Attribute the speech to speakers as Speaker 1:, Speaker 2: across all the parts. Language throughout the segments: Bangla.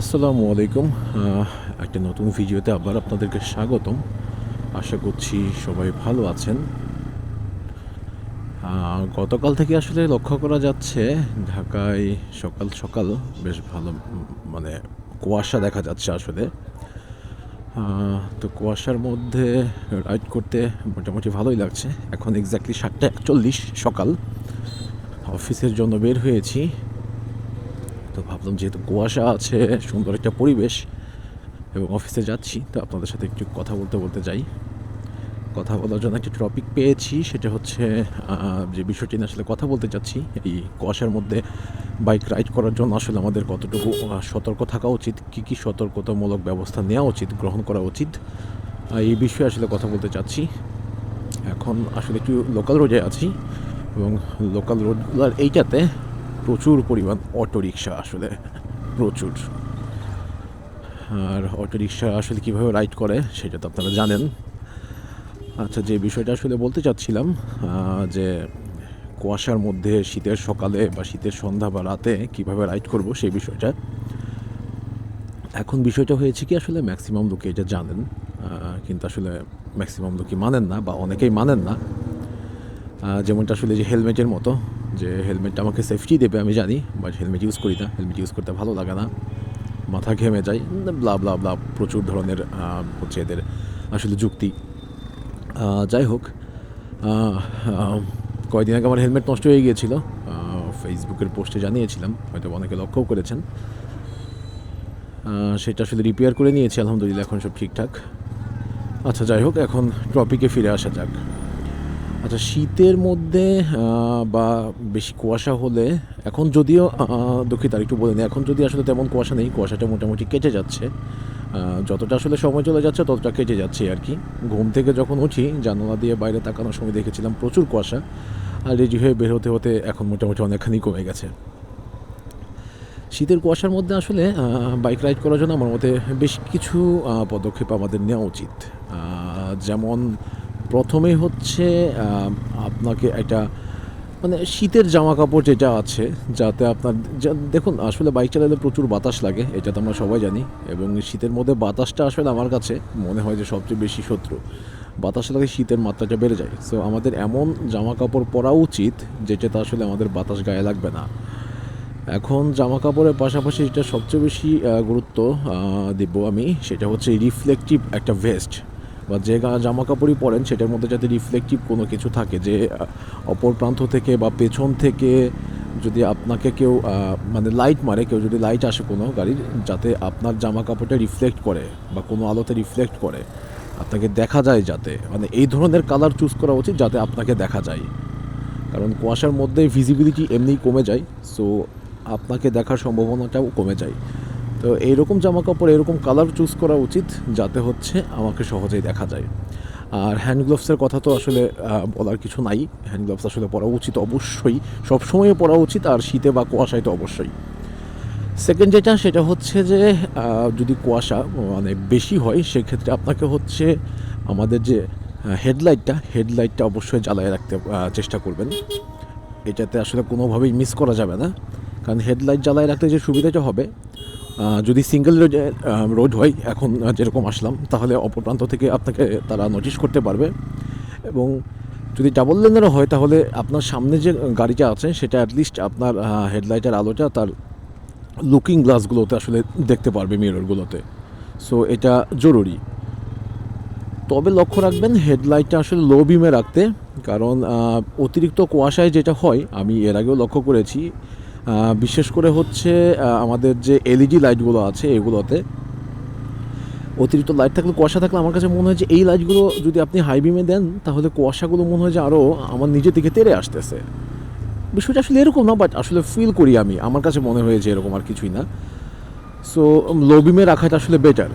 Speaker 1: আসসালামু আলাইকুম। একটা নতুন ভিডিওতে আবার আপনাদেরকে স্বাগতম। আশা করছি সবাই ভালো আছেন। গতকাল থেকে আসলে লক্ষ্য করা যাচ্ছে, ঢাকায় সকাল সকাল বেশ ভালো মানে কুয়াশা দেখা যাচ্ছে আসলে। তো কুয়াশার মধ্যে রাইড করতে মোটামুটি ভালোই লাগছে। এখন এক্স্যাক্টলি সাতটা একচল্লিশ সকাল। অফিসের জন্য বের হয়েছি। তো ভাবলাম যেহেতু কুয়াশা আছে, সুন্দর একটা পরিবেশ এবং অফিসে যাচ্ছি, তো আপনাদের সাথে একটু কথা বলতে বলতে যাই। কথা বলার জন্য একটা টপিক পেয়েছি, সেটা হচ্ছে যে বিষয়টি নিয়ে আসলে কথা বলতে চাচ্ছি এই কুয়াশার মধ্যে বাইক রাইড করার জন্য আসলে আমাদের কতটুকু সতর্ক থাকা উচিত, কী কী সতর্কতামূলক ব্যবস্থা নেওয়া উচিত, গ্রহণ করা উচিত এই বিষয়ে আসলে কথা বলতে চাচ্ছি এখন আসলে একটু লোকাল রোডে আছি এবং লোকাল রোডগুলোর এইটাতে প্রচুর পরিমাণ অটো রিক্সা আসলে, প্রচুর। আর অটো রিক্সা আসলে কীভাবে রাইড করে সেটা তো আপনারা জানেন। আচ্ছা যে বিষয়টা আসলে বলতে চাচ্ছিলাম যে কুয়াশার মধ্যে শীতের সকালে বা শীতের সন্ধ্যা বা রাতে কীভাবে রাইড করব সেই বিষয়টা। এখন বিষয়টা হয়েছে কি আসলে ম্যাক্সিমাম লোকে এটা জানেন কিন্তু আসলে ম্যাক্সিমাম লোকই মানেন না বা অনেকেই মানেন না। যেমনটা আসলে যে হেলমেটের মতো যে হেলমেটটা আমাকে সেফটি দেবে, আমি জানি বাট হেলমেট ইউজ করি না। হেলমেট ইউজ করতে ভালো লাগে না। মাথা ঘেমে যায় ব্লা ব্লা ব্লা প্রচুর ধরনের হচ্ছে এদের আসলে যুক্তি। যাই হোক কয়েকদিন আগে আমার হেলমেট নষ্ট হয়ে গিয়েছিল। ফেসবুকের পোস্টে জানিয়েছিলাম, হয়তো অনেকে লক্ষ্যও করেছেন। সেটা আসলে রিপেয়ার করে নিয়েছি, আলহামদুলিল্লাহ, এখন সব ঠিকঠাক। আচ্ছা যাই হোক, এখন টপিকে ফিরে আসা যাক। আচ্ছা শীতের মধ্যে বা বেশি কুয়াশা হলে, এখন যদিও দুঃখিত, আর একটু বলে নিই, এখন যদি আসলে তেমন কুয়াশা নেই, কুয়াশাটা মোটামুটি কেটে যাচ্ছে যতটা আসলে সময় চলে যাচ্ছে, ততটা কেটে যাচ্ছে আর কি। ঘুম থেকে যখন উঠি, জানলা দিয়ে বাইরে তাকানোর সময় দেখেছিলাম প্রচুর কুয়াশা, আর রেডি হয়ে বের হতে হতে এখন মোটামুটি অনেকখানি কমে গেছে। শীতের কুয়াশার মধ্যে আসলে বাইক রাইড করার জন্য আমার মতে বেশ কিছু পদক্ষেপ আমাদের নেওয়া উচিত। যেমন প্রথমেই হচ্ছে আপনাকে একটা মানে শীতের জামা কাপড় যেটা আছে, যাতে আপনার দেখুন, আসলে বাইক চালালে প্রচুর বাতাস লাগে, এটা তো আমরা সবাই জানি, এবং শীতের মধ্যে বাতাসটা আসলে আমার কাছে মনে হয় যে সবচেয়ে বেশি শত্রু। বাতাস লাগে শীতের মাত্রাটা বেড়ে যায়। সো আমাদের এমন জামা কাপড় পরা উচিত, যেটাতে আসলে আমাদের বাতাস গায়ে লাগবে না। এখন জামা কাপড়ের পাশাপাশি যেটা সবচেয়ে বেশি গুরুত্ব দেব আমি, সেটা হচ্ছে রিফ্লেকটিভ একটা ভেস্ট বা যে জামা কাপড়ই পরেন, সেটার মধ্যে যাতে রিফ্লেকটিভ কোনো কিছু থাকে যে অপর প্রান্ত থেকে বা পেছন থেকে যদি আপনাকে কেউ মানে লাইট মারে, কেউ যদি লাইট আসে কোনো গাড়ির, যাতে আপনার জামা কাপড়টা রিফ্লেক্ট করে বা কোনো আলোতে রিফ্লেক্ট করে। আপনাকে দেখা যায় যাতে মানে এই ধরনের কালার চুজ করা উচিত যাতে আপনাকে দেখা যায়। কারণ কুয়াশার মধ্যে ভিজিবিলিটি এমনিই কমে যায় সো আপনাকে দেখার সম্ভাবনাটাও কমে যায়। তো এইরকম জামা কাপড় এরকম কালার চুজ করা উচিত যাতে হচ্ছে আমাকে সহজেই দেখা যায়। আর হ্যান্ড গ্লোভসের কথা তো আসলে বলার কিছু নাই। হ্যান্ড গ্লোভস আসলে পরা উচিত অবশ্যই। সবসময় পরা উচিত আর শীতে বা কুয়াশায় তো অবশ্যই। সেকেন্ড যেটা, সেটা হচ্ছে যে যদি কুয়াশা মানে বেশি হয়, সেক্ষেত্রে আপনাকে হচ্ছে আমাদের যে হেডলাইটটা হেডলাইটটা অবশ্যই জ্বালায় রাখতে চেষ্টা করবেন। এটাতে আসলে কোনোভাবেই মিস করা যাবে না। কারণ হেডলাইট জ্বালায় রাখতে যে সুবিধাটা হবে যদি সিঙ্গেল রোড হয়, এখন যেরকম আসলাম, তাহলে অপর প্রান্ত থেকে আপনাকে তারা নোটিশ করতে পারবে। এবং যদি ডাবল লেনেরও হয়, তাহলে আপনার সামনে যে গাড়িটা আছে, সেটা অ্যাটলিস্ট আপনার হেডলাইটের আলোটা তার লুকিং গ্লাসগুলোতে আসলে দেখতে পারবে মিররগুলোতে সো এটা জরুরি। তবে লক্ষ্য রাখবেন হেডলাইটটা আসলে লো বিমে রাখতে, কারণ অতিরিক্ত কুয়াশায় যেটা হয়, আমি এর আগেও লক্ষ্য করেছি বিশেষ করে হচ্ছে আমাদের যে এলইডি লাইটগুলো আছে এগুলোতে, অতিরিক্ত লাইট থাকলে, কুয়াশা থাকলে আমার কাছে মনে হয় যে এই লাইটগুলো যদি আপনি হাই বিমে দেন, তাহলে কুয়াশাগুলো মনে হয় যে আরও আমার নিজে থেকে তেড়ে আসতেছে। বিষয়টা আসলে এরকম না বাট আসলে ফিল করি আমি। আমার কাছে মনে হয়েছে এরকম আর কিছুই না। সো লো বিমে রাখাটা আসলে বেটার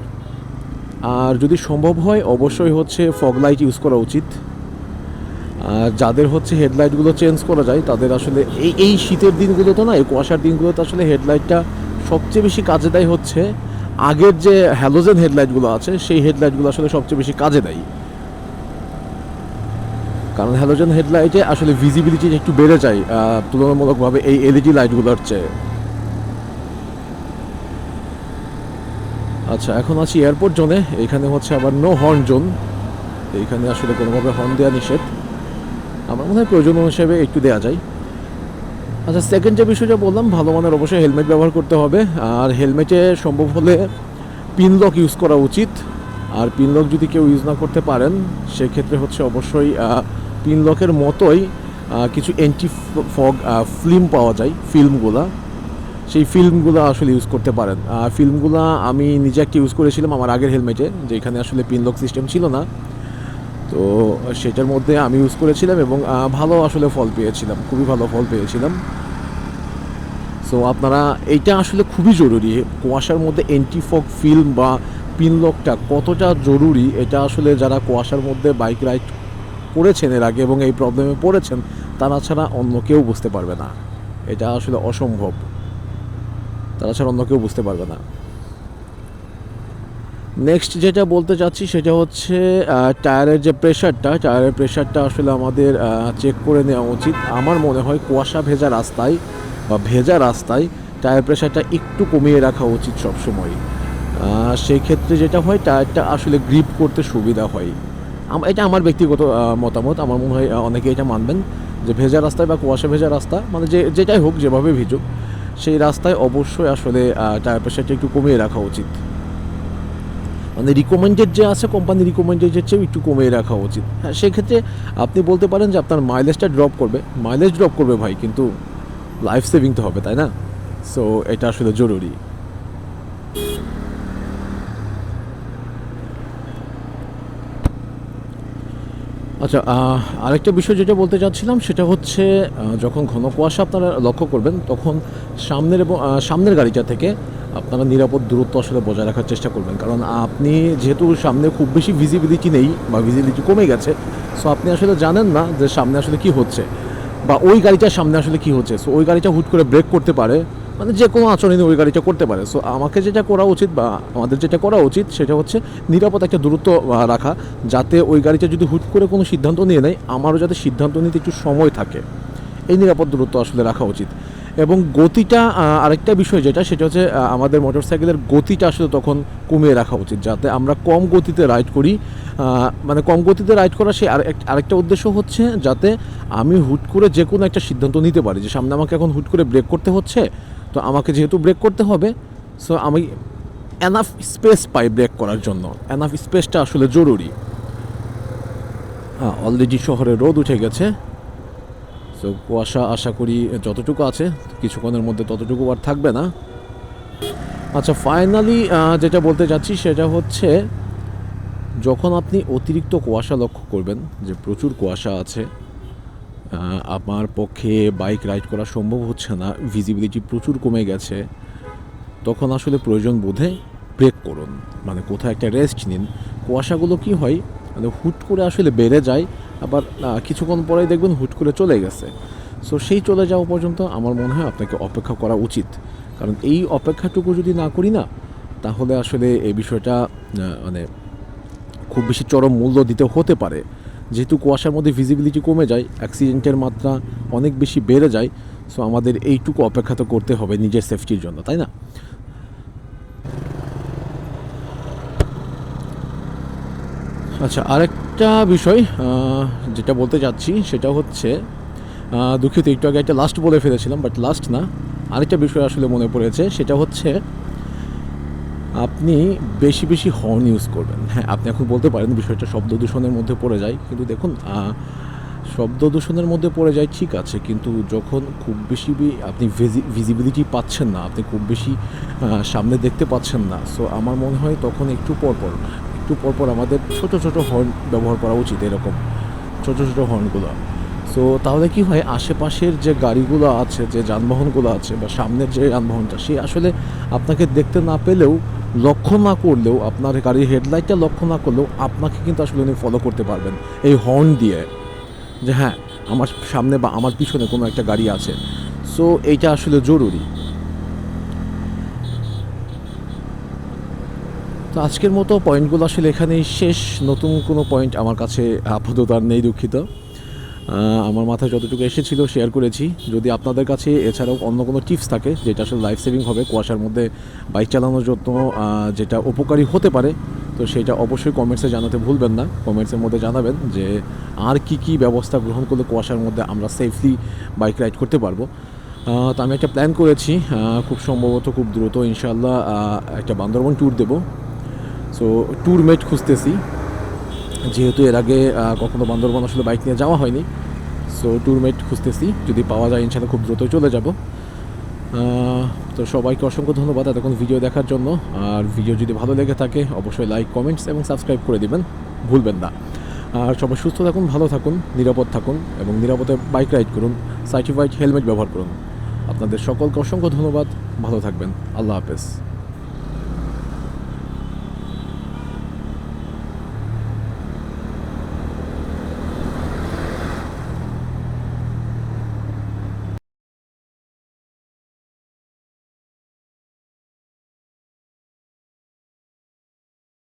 Speaker 1: আর যদি সম্ভব হয়, অবশ্যই হচ্ছে ফগ লাইট ইউজ করা উচিত। যাদের হচ্ছে হেডলাইটগুলো চেঞ্জ করা যায়, তাদের আসলে এই এই শীতের দিনগুলোতে না, এই কুয়াশার দিনগুলোতে আসলে হেডলাইটটা সবচেয়ে বেশি কাজে দেয় হচ্ছে আগের যে হ্যালোজেন হেডলাইটগুলো আছে, সেই হেডলাইটগুলো আসলে সবচেয়ে বেশি কাজে দেয়। কারণ হ্যালোজেন হেডলাইটে আসলে ভিজিবিলিটি একটু বেড়ে যায় তুলনামূলকভাবে এই এলইডি লাইটগুলোর চেয়ে। আচ্ছা এখন আছি এয়ারপোর্ট জোনে এখানে হচ্ছে আবার নো হর্ন জোন এইখানে আসলে কোনোভাবে হর্ন দেওয়া নিষেধ। আমার মনে হয় প্রয়োজন হিসেবে একটু দেওয়া যায়। আচ্ছা সেকেন্ড যে বিষয়টা বললাম, ভালো মানের অবশ্যই হেলমেট ব্যবহার করতে হবে। আর হেলমেটে সম্ভব হলে পিন লক ইউজ করা উচিত। আর পিন লক যদি কেউ ইউজ না করতে পারেন, সেক্ষেত্রে হচ্ছে অবশ্যই পিন লকের মতোই কিছু অ্যান্টি ফগ ফিল্ম পাওয়া যায় ফিল্মগুলা সেই ফিল্মগুলো আসলে ইউজ করতে পারেন। ফিল্মগুলো আমি নিজে একটা ইউজ করেছিলাম আমার আগের হেলমেটে যেখানে আসলে পিন লক সিস্টেম ছিল না। তো সেটার মধ্যে আমি ইউজ করেছিলাম এবং ভালো আসলে ফল পেয়েছিলাম, খুবই ভালো ফল পেয়েছিলাম। সো আপনারা, এইটা আসলে খুবই জরুরি, কুয়াশার মধ্যে অ্যান্টিফগ ফিল্ম বা পিনলকটা কতটা জরুরি, এটা আসলে যারা কুয়াশার মধ্যে বাইক রাইড করেছেন এর আগে এবং এই প্রবলেমে পড়েছেন, তারা ছাড়া অন্য কেউ বুঝতে পারবে না। এটা আসলে অসম্ভব। তারা ছাড়া অন্য কেউ বুঝতে পারবে না। নেক্সট যেটা বলতে চাচ্ছি সেটা হচ্ছে টায়ারের যে প্রেশারটা টায়ারের প্রেশারটা আসলে আমাদের চেক করে নেওয়া উচিত। আমার মনে হয় কুয়াশা ভেজা রাস্তায় বা ভেজা রাস্তায় টায়ার প্রেশারটা একটু কমিয়ে রাখা উচিত সবসময় সেই ক্ষেত্রে যেটা হয় টায়ারটা আসলে গ্রিপ করতে সুবিধা হয়। এটা আমার ব্যক্তিগত মতামত। আমার মনে হয় অনেকে এটা মানবেন যে ভেজা রাস্তায় বা কুয়াশা ভেজা রাস্তা মানে যে, যেটাই হোক, যেভাবে ভিজুক, সেই রাস্তায় অবশ্যই আসলে টায়ার প্রেশারটা একটু কমিয়ে রাখা উচিত। মানে রিকমেন্ডেড যে আছে কোম্পানি রিকমেন্ডেডের চেয়েও একটু কমিয়ে রাখা উচিত। হ্যাঁ সেক্ষেত্রে আপনি বলতে পারেন যে আপনার মাইলেজটা ড্রপ করবে। মাইলেজ ড্রপ করবে ভাই, কিন্তু লাইফ সেভিং তো হবে, তাই না? সো এটা আসলে জরুরি। আচ্ছা আরেকটা বিষয় যেটা বলতে চাচ্ছিলাম, সেটা হচ্ছে যখন ঘন কুয়াশা আপনারা লক্ষ্য করবেন, তখন সামনের এবং সামনের গাড়িটা থেকে আপনারা নিরাপদ দূরত্ব আসলে বজায় রাখার চেষ্টা করবেন। কারণ আপনি যেহেতু সামনে খুব বেশি ভিজিবিলিটি নেই বা ভিজিবিলিটি কমে গেছে সো আপনি আসলে জানেন না যে সামনে আসলে কি হচ্ছে বা ওই গাড়িটার সামনে আসলে কি হচ্ছে। সো ওই গাড়িটা হুট করে ব্রেক করতে পারে মানে যে কোনো আচরণে ওই গাড়িটা করতে পারে। সো আমাকে যেটা করা উচিত বা আমাদের যেটা করা উচিত সেটা হচ্ছে নিরাপদ একটা দূরত্ব রাখা যাতে ওই গাড়িটা যদি হুট করে কোনো সিদ্ধান্ত নিয়ে নেয়, আমারও যাতে সিদ্ধান্ত নিতে একটু সময় থাকে। এই নিরাপদ দূরত্ব আসলে রাখা উচিত। এবং গতিটা আরেকটা বিষয় যেটা, সেটা হচ্ছে আমাদের মোটরসাইকেলের গতিটা আসলে তখন কমিয়ে রাখা উচিত, যাতে আমরা কম গতিতে রাইড করি। মানে কম গতিতে রাইড করা সে আরেক- আরেকটা উদ্দেশ্য হচ্ছে যাতে আমি হুট করে যে কোনো একটা সিদ্ধান্ত নিতে পারি যে সামনে আমাকে এখন হুট করে ব্রেক করতে হচ্ছে, তো আমাকে যেহেতু ব্রেক করতে হবে, সো আমি এনাফ স্পেস পাই ব্রেক করার জন্য। এনাফ স্পেসটা আসলে জরুরি। হ্যাঁ অলরেডি শহরে রোদ উঠে গেছে। সো কুয়াশা আশা করি যতটুকু আছে, কিছুক্ষণের মধ্যে ততটুকু আর থাকবে না। আচ্ছা ফাইনালি যেটা বলতে চাচ্ছি সেটা হচ্ছে, যখন আপনি অতিরিক্ত কুয়াশা লক্ষ্য করবেন, যে প্রচুর কুয়াশা আছে আমার পক্ষে বাইক রাইড করা সম্ভব হচ্ছে না ভিজিবিলিটি প্রচুর কমে গেছে, তখন আসলে প্রয়োজন বোধে ব্রেক করুন। মানে কোথাও একটা রেস্ট নিন। কুয়াশাগুলো কি হয় মানে হুট করে আসলে বেড়ে যায় আবার কিছুক্ষণ পরেই দেখবেন হুট করে চলে গেছে। সো সেই চলে যাওয়া পর্যন্ত আমার মনে হয় আপনাকে অপেক্ষা করা উচিত। কারণ এই অপেক্ষাটুকু যদি না করি না, তাহলে আসলে এই বিষয়টা মানে খুব বেশি চরম মূল্য দিতে হতে পারে। যেহেতু কুয়াশার মধ্যে ভিজিবিলিটি কমে যায় অ্যাক্সিডেন্টের মাত্রা অনেক বেশি বেড়ে যায় সো আমাদের এইটুকু অপেক্ষা তো করতে হবে নিজের সেফটির জন্য, তাই না? আচ্ছা আরেকটা বিষয় যেটা বলতে চাচ্ছি সেটা হচ্ছে দুঃখিত, একটু আগে একটা লাস্ট বলে ফেলেছিলাম বাট লাস্ট না। আরেকটা বিষয় আসলে মনে পড়েছে, সেটা হচ্ছে, আপনি বেশি বেশি হর্ন ইউজ করবেন। হ্যাঁ আপনি এখন বলতে পারেন, বিষয়টা শব্দ দূষণের মধ্যে পড়ে যায়, কিন্তু দেখুন শব্দ দূষণের মধ্যে পড়ে যায় ঠিক আছে, কিন্তু যখন খুব বেশি আপনি ভিজিবিলিটি পাচ্ছেন না, আপনি খুব বেশি সামনে দেখতে পাচ্ছেন না সো আমার মনে হয় তখন একটু পরপর একটু পরপর আমাদের ছোট ছোট হর্ন ব্যবহার করা উচিত এরকম, ছোট ছোট হর্নগুলো সো তাহলে কি হয়, আশেপাশের যে গাড়িগুলো আছে, যে যানবাহনগুলো আছে বা সামনের যে যানবাহনটা, সে আসলে আপনাকে দেখতে না পেলেও লক্ষ্য না করলেও, আপনার গাড়ির হেডলাইটটা লক্ষ্য না করলেও আপনাকে কিন্তু আসলে উনি ফলো করতে পারবেন এই হর্ন দিয়ে। যে হ্যাঁ আমার সামনে বা আমার পিছনে কোনো একটা গাড়ি আছে। সো এইটা আসলে জরুরি। আজকের মতো পয়েন্টগুলো আসলে এখানেই শেষ। নতুন কোনো পয়েন্ট আমার কাছে আপাতত আর নেই দুঃখিত। আমার মাথায় যতটুকু এসেছিল শেয়ার করেছি। যদি আপনাদের কাছে এছাড়াও অন্য কোনো টিপস থাকে, যেটা আসলে লাইফ সেভিং হবে, কুয়াশার মধ্যে বাইক চালানোর জন্য যেটা উপকারী হতে পারে, তো সেটা অবশ্যই কমেন্টসে জানাতে ভুলবেন না। কমেন্টসের মধ্যে জানাবেন যে, আর কি কি ব্যবস্থা গ্রহণ করলে কুয়াশার মধ্যে আমরা সেফলি বাইক রাইড করতে পারব। তো আমি একটা প্ল্যান করেছি। খুব সম্ভবত খুব দ্রুত ইনশাল্লাহ একটা বান্দরবন ট্যুর দেবো। সো ট্যুর মেট খুঁজতেছি। যেহেতু এর আগে কখনো বান্দরবান আসলে বাইক নিয়ে যাওয়া হয়নি। সো ট্যুরমেট খুঁজতেছি। যদি পাওয়া যায় ইনশাল্লাহ খুব দ্রুতই চলে যাব। তো সবাইকে অসংখ্য ধন্যবাদ এতক্ষণ ভিডিও দেখার জন্য। আর ভিডিও যদি ভালো লেগে থাকে, অবশ্যই লাইক কমেন্টস এবং সাবস্ক্রাইব করে দিবেন। ভুলবেন না। আর সবাই সুস্থ থাকুন, ভালো থাকুন, নিরাপদ থাকুন এবং নিরাপদে বাইক রাইড করুন সার্টিফাইড হেলমেট ব্যবহার করুন। আপনাদের সকলকে অসংখ্য ধন্যবাদ। ভালো থাকবেন। আল্লাহ হাফেজ।